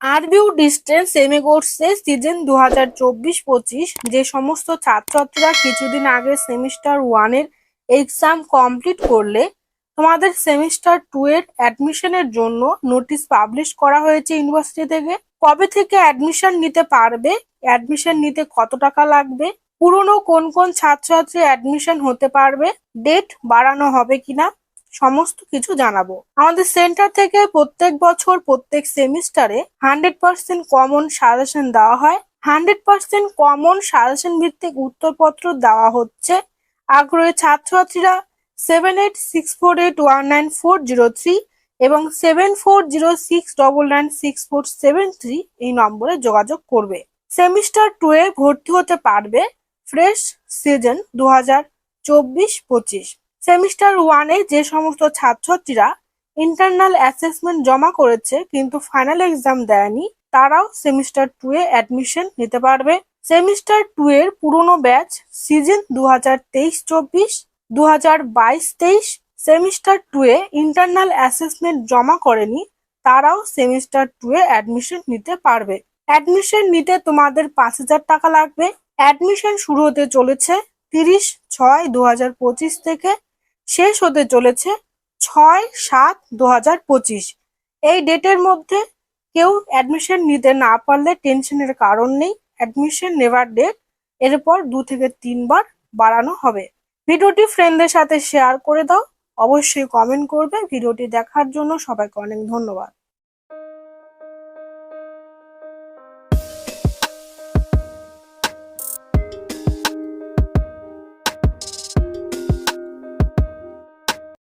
আরবিউ distance semi কোর্সে season দু হাজার চব্বিশ পঁচিশ, যে সমস্ত ছাত্রছাত্রীরা কিছুদিন আগে সেমিস্টার ওয়ানের এক্সাম কমপ্লিট করলে তোমাদের সেমিস্টার টু এর অ্যাডমিশনের জন্য নোটিশ পাবলিশ করা হয়েছে ইউনিভার্সিটি থেকে। কবে থেকে অ্যাডমিশন নিতে পারবে? অ্যাডমিশন নিতে কত টাকা লাগবে? পুরনো কোন কোন ছাত্রছাত্রী অ্যাডমিশন হতে পারবে? ডেট বাড়ানো হবে কিনা? সমস্ত কিছু জানাব। আমাদের সেন্টার থেকে প্রত্যেক বছর, প্রত্যেক সেমিস্টারে হান্ড্রেড পার্সেন্ট কমন সাজেশন দেওয়া হয়। হান্ড্রেড পার্সেন্ট কমন সাজেশন ভিত্তিক উত্তরপত্র দেওয়া হচ্ছে। আগ্রহী ছাত্রছাত্রীরা seven eight six four eight one nine four zero three এবং seven four zero six double nine six four seven three এই নম্বরে যোগাযোগ করবে। সেমিস্টার টু এ ভর্তি হতে পারবে ফ্রেশ সিজন দু হাজার চব্বিশ পঁচিশ। সেমিস্টার ওয়ানে যে সমস্ত ছাত্রছাত্রীরা ইন্টারনাল অ্যাসেসমেন্ট জমা করেছে, কিন্তু ফাইনাল এক্সাম দেয়নি, তারাও সেমিস্টার টু এ অ্যাডমিশন নিতে পারবে। সেমিস্টার টু এর পুরনো ব্যাচ সিজন দু হাজার তেইশ চব্বিশ দু হাজার বাইশ তেইশ সেমিস্টার টু এ ইন্টারনাল অ্যাসেসমেন্ট জমা করেনি, তারাও সেমিস্টার টু এ অ্যাডমিশন নিতে পারবে। অ্যাডমিশন নিতে তোমাদের পাঁচ হাজার টাকা লাগবে। অ্যাডমিশন শুরু হতে চলেছে তিরিশ ছয় দু হাজার পঁচিশ থেকে শেষ হতে চলেছে ছয় সাত দু এই ডেটের মধ্যে কেউ অ্যাডমিশন নিতে না পারলে টেনশনের কারণ নেই। অ্যাডমিশন নেওয়ার ডেট এরপর দু থেকে তিনবার বাড়ানো হবে। ভিডিওটি ফ্রেন্ডদের সাথে শেয়ার করে দাও। অবশ্যই কমেন্ট করবে। ভিডিওটি দেখার জন্য সবাইকে অনেক ধন্যবাদ।